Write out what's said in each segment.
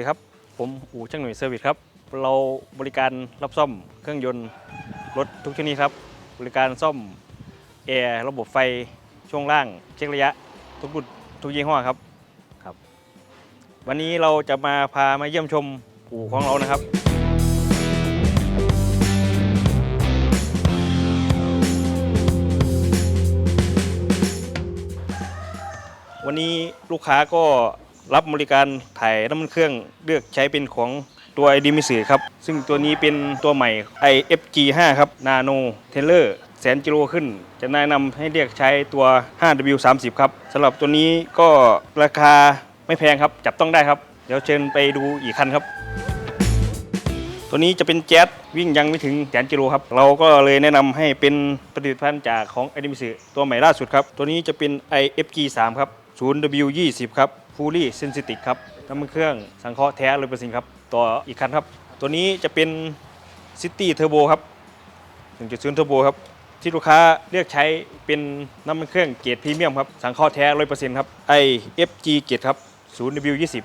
วัสดีครับ ผมอู่ช่างหน่วยเซอร์วิสครับ เราบริการรับซ่อมเครื่องยนต์รถทุกชนิดครับ บริการซ่อมแอร์ระบบไฟช่วงล่าง เช็คระยะ ทุกรุ่นทุกยี่ห้อครับครับ วันนี้เราจะมาพามาเยี่ยมชมอู่ของเรานะครับวันนี้ลูกค้าก็ รับบริการถ่ายน้ำมันเครื่องเลือกใช้เป็นของตัว i d มิสืครับ ซึ่งตัวนี้เป็นตัวใหม่ IFG 5 ครับ Nano t a i l o r แสนกิโลขึ้น จะแนะนำให้เรียกใช้ตัว 5W 30 ครับสำหรับตัวนี้ก็ราคาไม่แพงครับ จับต้องได้ครับ เดี๋ยวเชิญไปดูอีกคันครับ ตัวนี้จะเป็นแจ๊สวิ่งยังไม่ถึงแสนกิโลครับ เราก็เลยแนะนำให้เป็นผลิตภัณฑ์จากของ i d มิสืตัวใหม่ล่าสุดครับ ตัวนี้จะเป็น IFG 3 ครับ 0W20 ครับ Fully Sensitive ครับน้ำมันเครื่องสังเคราะห์แท้เลยเปอร์เซ็นต์ครับต่ออีกคันครับ ตัวนี้จะเป็น City Turbo ครับ1.0 Turbo ครับที่ลูกค้าเลือกใช้เป็นน้ำมันเครื่องเกรดพรีเมียมครับสังเคราะห์แท้100%ครับ IFG เกรดครับ 0W20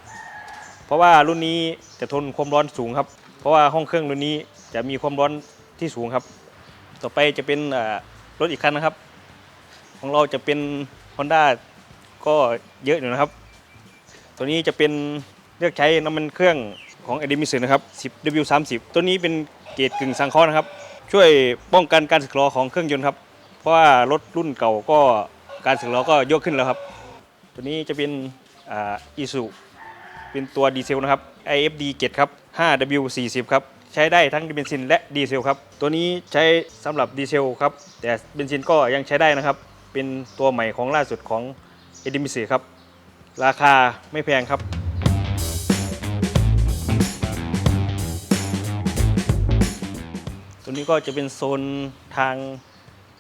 เพราะว่ารุ่นนี้จะทนความร้อนสูงครับ เพราะว่าห้องเครื่องรุ่นนี้จะมีความร้อนที่สูงครับ ต่อไปจะเป็นรถอีกคันนะครับ ของเราจะเป็น Honda ก็เยอะอยู่นะครับ ตัวนี้จะเป็นเลือกใช้น้ำมันเครื่องของเอ d ดมิสนะครับ 10W30 ตัวนี้เป็นเกรดกึ่งสังเคราะห์นะครับ ช่วยป้องกันการสึกหรอของเครื่องยนต์ครับ เพราะว่ารถรุ่นเก่าก็การสึกหรอก็เยอะขึ้นแล้วครับ ตัวนี้จะเป็นอีซูเป็นตัวดีเซลนะครับ IFD เกรดครับ 5W40 ครับ ใช้ได้ทั้งเบนซินและดีเซลครับ ตัวนี้ใช้สำหรับดีเซลครับ แต่เบนซินก็ยังใช้ได้นะครับ เป็นตัวใหม่ของล่าสุดของเอดิมิสครับ ราคาไม่แพงครับตัวนี้ก็จะเป็นโซนทาง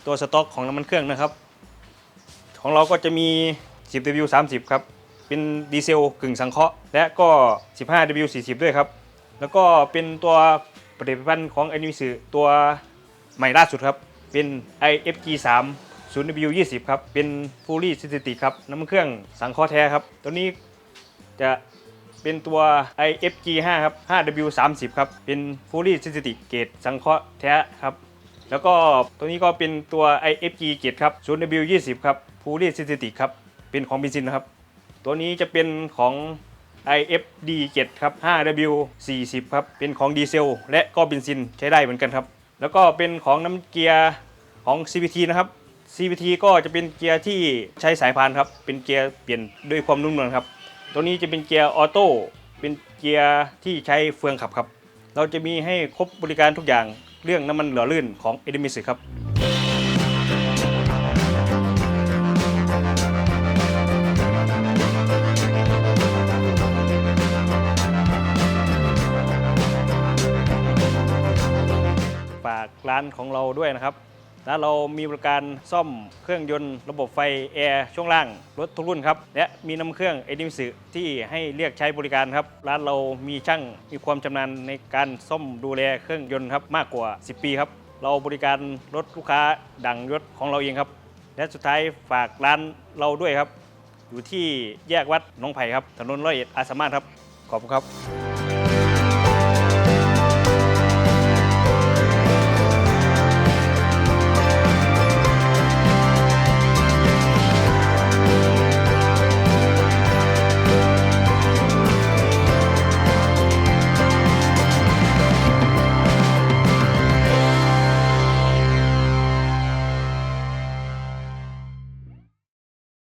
ตัวสต็อกของน้ำมันเครื่องนะครับ ของเราก็จะมี 10W30 ครับ เป็นดีเซลกึ่งสังเคราะห์ และก็ 15W40 ด้วยครับ แล้วก็เป็นตัวผลิตภัณฑ์ของอนิมิสึตัวใหม่ล่าสุดครับ เป็น IFG3 0W20 ครับ เป็น Fully s y n t h e t i ครับ น้ำมันเครื่องสังเคราะห์แท้ครับ ตัวนี้จะเป็นตัว IFG5 ครับ 5W30 ครับ เป็น Fully s y n t h e t i เกรดสังเคราะห์แท้ครับ แล้วก็ตัวนี้ก็เป็นตัว IFG เกรดครับ 0W20 ครับ Fully s y n t h e t i ครับ เป็นของเบนซินนะครับ ตัวนี้จะเป็นของ IFD 7ครับ 5W40 ครับ เป็นของดีเซล และก็เบนซินใช้ได้เหมือนกันครับ แล้วก็เป็นของน้ำเกียร์ของ CVT นะครับ CVT ก็จะเป็นเกียร์ที่ใช้สายพานครับ เป็นเกียร์เปลี่ยนด้วยความนุ่มนวลครับ ตัวนี้จะเป็นเกียร์ออโต้ เป็นเกียร์ที่ใช้เฟืองขับครับ เราจะมีให้ครบบริการทุกอย่าง เรื่องน้ำมันหล่อลื่นของเอเดมิสครับฝากร้านของเราด้วยนะครับ แล้วเรามีบริการซ่อมเครื่องยนต์ระบบไฟแอร์ช่วงล่างรถทุกรุ่นครับและมีน้ำเครื่องเอดิมสึที่ให้เรียกใช้บริการครับร้านเรามีช่างมีความชำนาญในการซ่อมดูแลเครื่องยนต์ครับมากกว่า 10 ปีครับเราบริการรถลูกค้าดังยศของเราเองครับ และสุดท้ายฝากร้านเราด้วยครับ อยู่ที่แยกวัดหน้องไผ่ครับถนนร้อยเอ็ดอาสามารถครับขอบคุณครับ